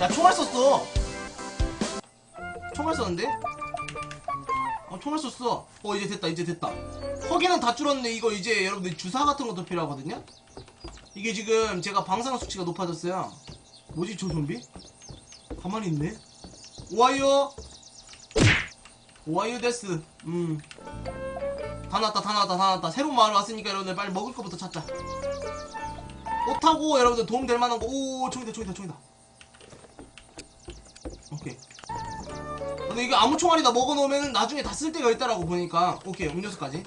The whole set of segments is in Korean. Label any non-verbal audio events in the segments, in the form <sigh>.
야 총알 썼어. 총알 썼는데? 어 총알 썼어. 어 이제 됐다 이제 됐다. 허기는 다 줄었네. 이거 이제 여러분들 주사 같은 것도 필요하거든요? 이게 지금 제가 방사능 수치가 높아졌어요. 뭐지 저 좀비? 가만히 있네. 오하이오! 오하이오 데스. 음 다 나왔다 다 나왔다 다 나왔다. 새로운 마을 왔으니까 여러분들 빨리 먹을 거부터 찾자. 옷하고 여러분들 도움될 만한 거오 총이다 총이다 총이다. 오케이. 근데 이게 아무 총알이나 먹어놓으면 나중에 다 쓸데가 있다라고 보니까 오케이 음료수까지.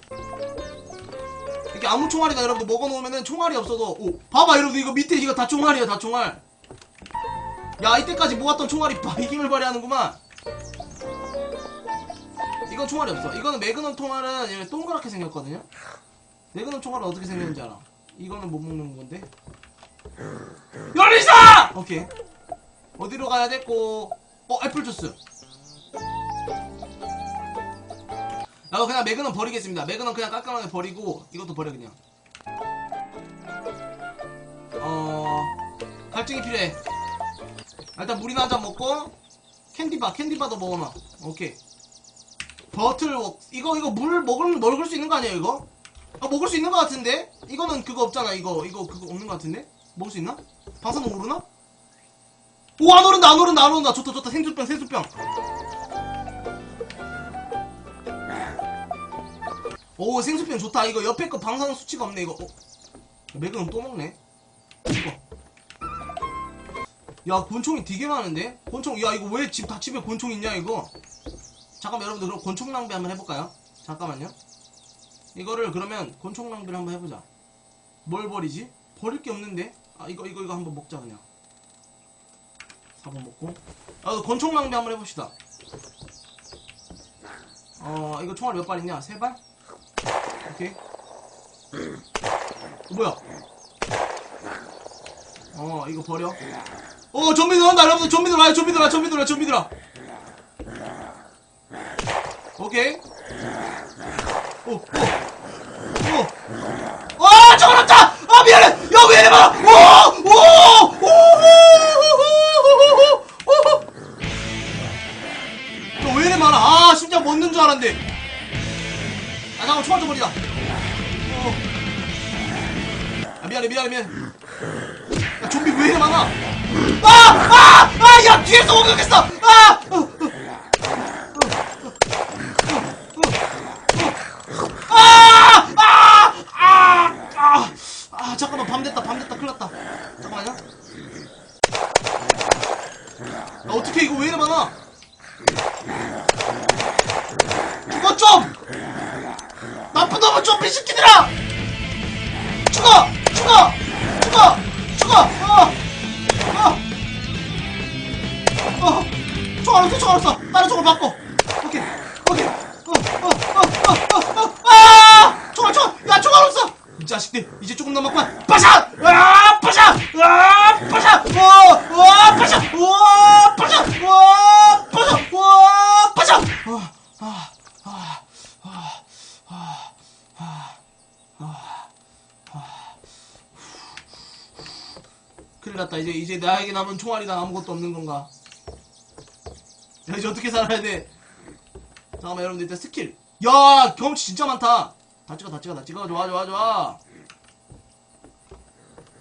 이렇게 아무 총알이나 여러분들 먹어놓으면 총알이 없어도 오 봐봐 여러분 이거 밑에 이거 다 총알이야 다 총알. 야 이때까지 모았던 총알이 바이김을 발휘하는구만. 이건 총알이 없어. 이거는 매그넘 총알은 동그랗게 생겼거든요? 매그넘 총알은 어떻게 생겼는지 알아? 이거는 못 먹는 건데. 열리사! 오케이. 어디로 가야 됐고. 어 애플 주스 나도 그냥 매그넘 버리겠습니다 매그넘 그냥 깔끔하게 버리고 이것도 버려 그냥 어... 갈증이 필요해 일단 물이나 한잔 먹고 캔디바 캔디바도 먹어놔 오케이 버틀웍 이거 이거 물 먹을, 먹을 수 있는 거 아니에요 이거? 아 먹을 수 있는 거 같은데? 이거는 그거 없잖아 이거 이거 그거 없는 거 같은데? 먹을 수 있나? 방사능 오르나? 오, 안 오른다, 안 오른다, 안 오른다. 좋다, 좋다. 생수병, 생수병. 오, 생수병 좋다. 이거 옆에 거 방사능 수치가 없네, 이거. 어? 맥은 또 먹네. 이거. 야, 곤총이 되게 많은데? 곤총 야, 이거 왜 집, 다 집에 곤총 있냐, 이거? 잠깐만, 여러분들, 그럼 권총 낭비 한번 해볼까요? 잠깐만요. 이거를 그러면 곤총 낭비를 한번 해보자. 뭘 버리지? 버릴 게 없는데? 아, 이거, 이거, 이거 한번 먹자, 그냥. 4번 먹고. 아 그 권총 낭비 한번 해봅시다. 어 이거 총알 몇 발이냐? 세 발? 오케이. 어, 뭐야? 어 이거 버려. 어 좀비들 온다 여러분들. 좀비들 와요 좀비들 와 좀비들 와 좀비들 와. 오케이. 오오. 아 미안해 야 좀비 왜 이래 많아 아 아 아 야 뒤에서 공격했어 아. 아! 아! 아! 아! 아, 잠깐만, 밤 됐다, 밤 됐다, 큰일 났다. 잠깐만요. 아, 어떻게 이거 왜 이래 많아? 죽어, 좀! 나쁜 놈은 좀비 새끼들아! 죽어! 죽어! 죽어! 죽어! 어! 어! 어! 총알 없어, 총알 없어! 다른 총알 바꿔! 오케이, 오케이. 어, 어, 어, 어, 어, 어, 아! 총알, 총알! 야, 총알 없어! 이 자식들, 이제 조금 남았구만! 빠샤! 아, 빠샤! 아, 빠샤! 와, 와, 빠샤! 와, 빠샤! 와, 빠샤! 와, 빠샤! 아, 아, 아, 아, 아, 아, 아, 아. 났다. 이제, 이제 나에게 남은 총알이나 아무것도 없는 건가? 야, 이제 어떻게 살아야 돼? 잠깐만 여러분들 일단 스킬. 야 경험치 진짜 많다. 다 찍어 다 찍어 다 찍어. 좋아 좋아 좋아.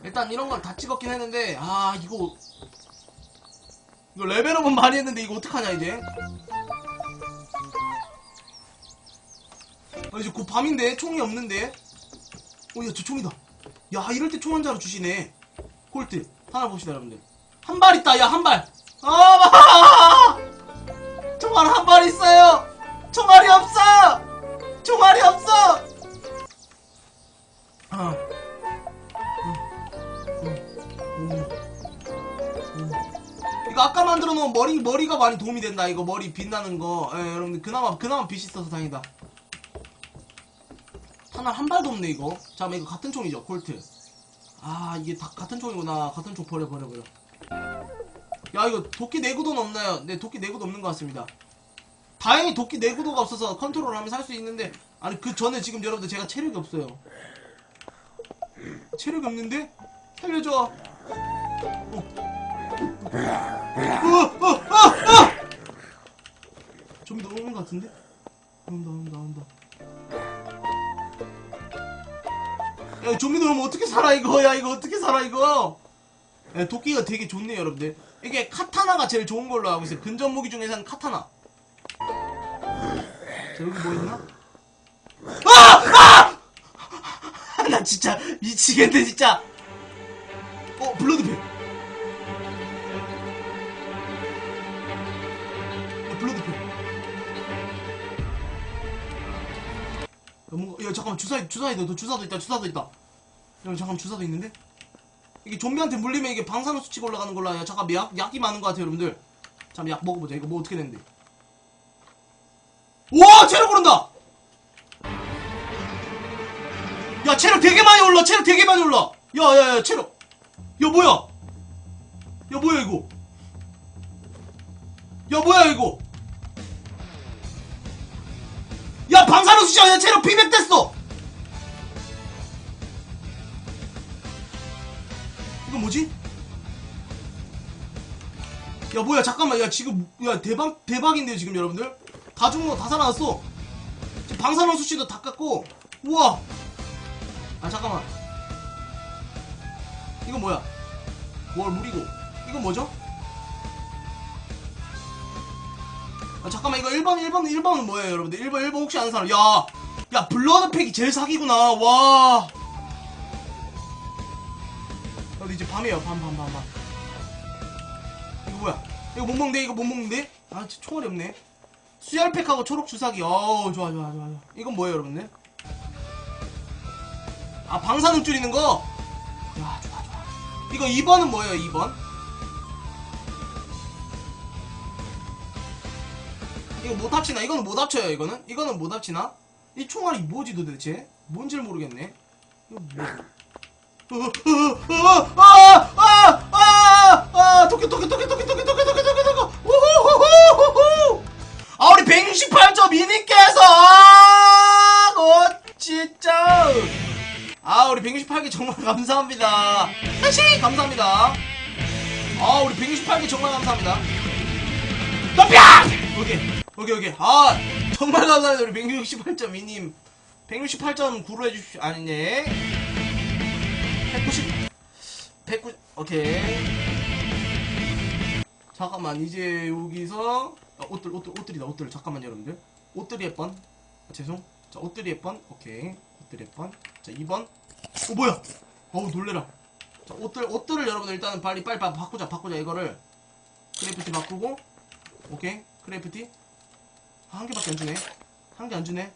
일단 이런 건다 찍었긴 했는데 아 이거. 이거 레벨업은 많이 했는데 이거 어떡하냐 이제? 아 이제 곧 밤인데? 총이 없는데? 어야 저 총이다. 야 이럴 때 총 한 자루 주시네. 콜트 하나 봅시다 여러분들 한 발 있다 야 한발 아 총알 한 발 있어요 총알이 없어! 총알이 없어! 음. 이거 아까 만들어 놓은 머리, 머리가 많이 도움이 된다. 이거 머리 빛나는 거. 예, 여러분들, 그나마, 그나마 빛이 있어서 다행이다. 하나 한 발도 없네, 이거. 잠깐만, 이거 같은 총이죠, 콜트. 아, 이게 다 같은 총이구나. 같은 총 버려, 버려, 버려. 야, 이거 도끼 내구도는 없나요? 네, 도끼 내구도 없는 것 같습니다. 다행히 도끼 내구도가 없어서 컨트롤 하면서 할수 있는데 아니 그 전에 지금 여러분들 제가 체력이 없어요 체력이 없는데? 살려줘 어. 어, 어, 어, 어! 좀비 나오는 것 같은데? 나온다, 나온다, 나온다. 야, 좀비 나오면 어떻게 살아, 이거? 야, 이거 어떻게 살아, 이거? 야, 도끼가 되게 좋네요, 여러분들. 이게 카타나가 제일 좋은 걸로 알고 있어요. 근접 무기 중에서는 카타나. 자, 여기 뭐 있나? 아! 아! <laughs> 나 진짜 미치겠네, 진짜. 어, 블러드팩. 야, 블러드팩. 야, 뭔가, 야, 잠깐만, 주사, 주사도, 주사도 있다, 주사도 있다. 야, 잠깐 주사도 있는데? 이게 좀비한테 물리면 이게 방사능 수치가 올라가는 걸로 아요 잠깐 약, 약이 많은 것 같아요, 여러분들. 잠깐 약 먹어보자. 이거 뭐 어떻게 되는데? 우와! 체력 오른다! 야, 체력 되게 많이 올라! 체력 되게 많이 올라! 야, 야, 야, 체력! 야, 뭐야! 야, 뭐야, 이거! 야, 뭐야, 이거! 야, 방사능 수치야! 야, 체력 피백 됐어! 이거 뭐지? 야 뭐야 잠깐만. 야 지금 야 대박 대박인데요 지금 여러분들? 다 죽은 거 다 살아났어. 지금 방사능 수치도 다 깎고. 우와. 아 잠깐만. 이건 뭐야? 뭘 물이고. 이건 뭐죠? 아 잠깐만. 이거 1번 1번 1번은 뭐예요 여러분들? 1번 1번 혹시 아는 사람? 야야 블러드팩이 제일 사기구나. 와 이제 밤이에요 밤 밤 밤밤. 이거 뭐야? 이거 못 먹는데 이거 못 먹는데 아 진짜 총알이 없네. 수혈팩하고 초록 주사기 어우 좋아 좋아 좋아 좋아. 이건 뭐예요 여러분들? 아 방사능 줄이는 거? 야 좋아 좋아. 이거 2번은 뭐예요 2번? 이거 못 합치나? 이거는 못 합쳐요 이거는? 이거는 못 합치나? 이 총알이 뭐지 도대체? 뭔지를 모르겠네. 이거 뭐 아아아아아 도끼 도끼 도끼 도끼 도끼 도끼 도끼 도끼 도끼 우후후후후 아 우리 168점 이님께서! 아, 어 진짜! 아 우리 168개 정말 감사합니다. 다시 감사합니다. 아 우리 168개 정말 감사합니다. 너뿅 오케이 오케이 오케이. 아 정말 감사합니다 우리 168점 이님. 168.9로 해주십시오. 아니네 190 190 오케이. 잠깐만 이제 여기서 아, 옷들 옷들 옷들이다 옷들. 잠깐만요 여러분들. 옷들이 예번 아, 죄송. 자 옷들이 예번 오케이. 옷들이 예번 자 2번. 어 뭐야? 어우 놀래라. 자 옷들 옷들을 여러분들 일단은 빨리 빨리 빨리 바꾸자 바꾸자 이거를. 크래프티 바꾸고. 오케이. 크래프티. 아, 한 개밖에 안 주네. 한 개 안 주네.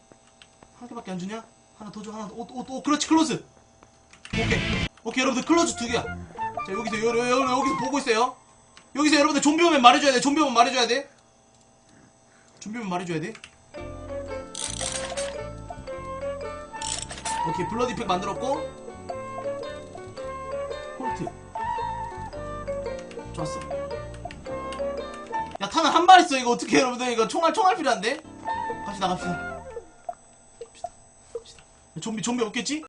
한 개밖에 안 주냐? 하나 더 줘 하나 더옷옷옷. 그렇지 클로즈. 오케이 오케이 여러분들 클로즈 두 개야. 자 여기서 여, 여, 여, 여기서 보고 있어요. 여기서 여러분들 좀비 오면 말해줘야 돼. 좀비 오면 말해줘야 돼. 좀비 오면 말해줘야 돼. 오케이 블러드 팩 만들었고. 홀트. 좋았어. 야 탄은 한 발 있어. 이거 어떻게 여러분들? 이거 총알 총알 필요한데? 갑시다 갑시다. 갑시다. 갑시다. 야, 좀비 좀비 없겠지?